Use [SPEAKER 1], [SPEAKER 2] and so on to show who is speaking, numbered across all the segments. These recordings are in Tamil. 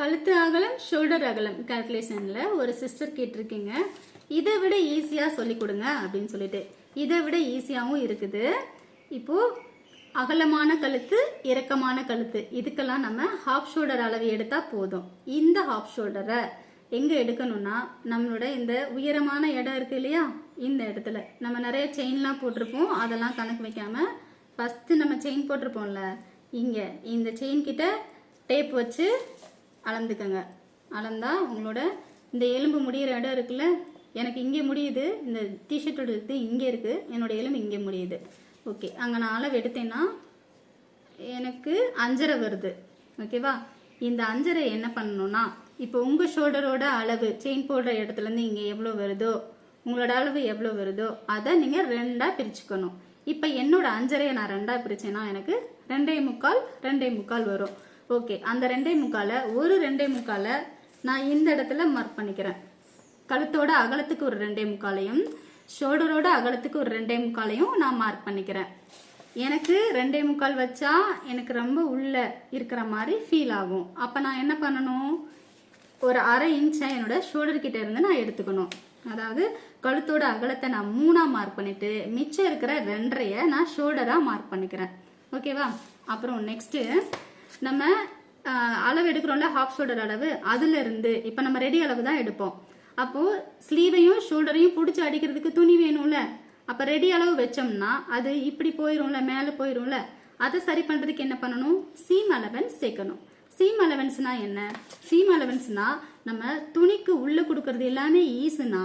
[SPEAKER 1] கழுத்து அகலம் ஷோல்டர் அகலம் கால்குலேஷனில் ஒரு சிஸ்டர் கேட்டிருக்கீங்க. இதை விட ஈஸியாக சொல்லி கொடுங்க அப்படின்னு சொல்லிட்டு. இதை விட ஈஸியாகவும் இருக்குது. இப்போது அகலமான கழுத்து இறக்கமான கழுத்து. இதுக்கெல்லாம் நம்ம ஹாஃப் ஷோல்டர் அளவு எடுத்தால் போதும். இந்த ஹாஃப் ஷோல்டரை எங்கே எடுக்கணும்னா நம்மளோட இந்த உயரமான இடம் இருக்கு இல்லையா? இந்த இடத்துல. நம்ம நிறைய செயின்லாம் போட்டிருப்போம். அதெல்லாம் கணக்கு வைக்காமல் ஃபஸ்ட்டு நம்ம செயின் போட்டிருப்போம்ல. இங்கே இந்த செயின் கிட்ட டேப் வச்சு அளந்துக்கங்க. அளந்தால் உங்களோட இந்த எலும்பு முடிகிற இடம் இருக்குல்ல எனக்கு இங்கே முடியுது இந்த டிஷர்ட்டோட இது இங்கே இருக்குது என்னோடய எலும்பு இங்கே முடியுது. ஓகே அங்கே நான் அளவு எடுத்தேன்னா எனக்கு அஞ்சரை வருது. ஓகேவா இந்த அஞ்சரை என்ன பண்ணணும்னா இப்போ உங்கள் ஷோல்டரோட அளவு செயின் போடுற இடத்துலேருந்து இங்கே எவ்வளோ வருதோ உங்களோட அளவு எவ்வளோ வருதோ அதை நீங்கள் ரெண்டாக பிரிச்சுக்கணும். இப்போ என்னோட அஞ்சரையை நான் ரெண்டாக பிரித்தேன்னா எனக்கு ரெண்டே முக்கால் ரெண்டே முக்கால் வரும். ஓகே அந்த ரெண்டே முக்கால ஒரு ரெண்டே முக்கால நான் இந்த இடத்துல மார்க் பண்ணிக்கிறேன். கழுத்தோட அகலத்துக்கு ஒரு ரெண்டே முக்காலையும் ஷோல்டரோட அகலத்துக்கு ஒரு ரெண்டே முக்காலையும் நான் மார்க் பண்ணிக்கிறேன். எனக்கு ரெண்டே முக்கால் வச்சா எனக்கு ரொம்ப உள்ள இருக்கிற மாதிரி ஃபீல் ஆகும். அப்போ நான் என்ன பண்ணணும்? ஒரு அரை இன்ச்சை என்னோட ஷோல்டர் கிட்ட இருந்து நான் எடுத்துக்கணும். அதாவது கழுத்தோட அகலத்தை நான் மூணா மார்க் பண்ணிட்டு மிச்சம் இருக்கிற ரெண்டரைய நான் ஷோல்டரா மார்க் பண்ணிக்கிறேன். ஓகேவா? அப்புறம் நெக்ஸ்ட்டு நம்ம அளவு எடுக்கிறோம்ல ஹாஃப் ஷோல்டர் அளவு. அதுல இருந்து இப்போ நம்ம ரெடி அளவு தான் எடுப்போம். அப்போ ஸ்லீவையும் ஷோல்டரையும் பிடிச்சி அடிக்கிறதுக்கு துணி வேணும்ல. அப்போ ரெடி அளவு வச்சோம்னா அது இப்படி போயிரும்ல மேலே போயிரும்ல. அதை சரி பண்ணுறதுக்கு என்ன பண்ணணும்? சீம் அலவன்ஸ் சேர்க்கணும். சீம் அலவன்ஸ்னா என்ன? சீம் அலவன்ஸ்னா நம்ம துணிக்கு உள்ளே கொடுக்கறது எல்லாமே ஈஸுனா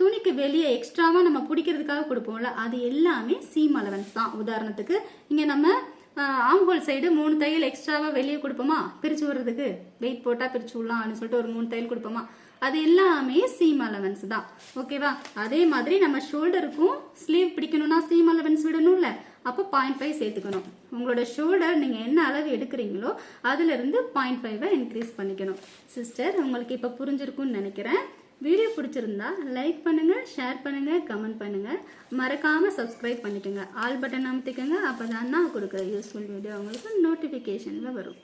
[SPEAKER 1] துணிக்கு வெளியே எக்ஸ்ட்ராவாக நம்ம பிடிக்கிறதுக்காக கொடுப்போம்ல அது எல்லாமே சீம் அலவன்ஸ் தான். உதாரணத்துக்கு இங்கே நம்ம ஆம்ஹோல் சைடு மூணு தையல் எக்ஸ்ட்ராவாக வெளியே கொடுப்போமா? பிரித்து விடுறதுக்கு. வெயிட் போட்டால் பிரித்து விடலாம் அப்படின்னு சொல்லிட்டு ஒரு மூணு தையல் கொடுப்போமா? அது எல்லாமே சீம் அலவன்ஸ் தான். ஓகேவா அதே மாதிரி நம்ம ஷோல்டருக்கும் ஸ்லீவ் பிடிக்கணும்னா சீம் அலவன்ஸ் விடணும்ல? அப்போ பாயிண்ட் ஃபைவ் சேர்த்துக்கணும். உங்களோட ஷோல்டர் நீங்கள் என்ன அளவு எடுக்கிறீங்களோ அதுலேருந்து பாயிண்ட் ஃபைவை இன்க்ரீஸ் பண்ணிக்கணும். சிஸ்டர் உங்களுக்கு இப்போ புரிஞ்சிருக்கும்னு நினைக்கிறேன். வீடியோ பிடிச்சிருந்தா லைக் பண்ணுங்கள் ஷேர் பண்ணுங்கள் கமெண்ட் பண்ணுங்கள் மறக்காமல் சப்ஸ்கிரைப் பண்ணிக்கோங்க. ஆல் பட்டன் அமுத்திக்கோங்க அப்போ தான் நான் கொடுக்குற யூஸ்ஃபுல் வீடியோ உங்களுக்கு நோட்டிஃபிகேஷனில் வரும்.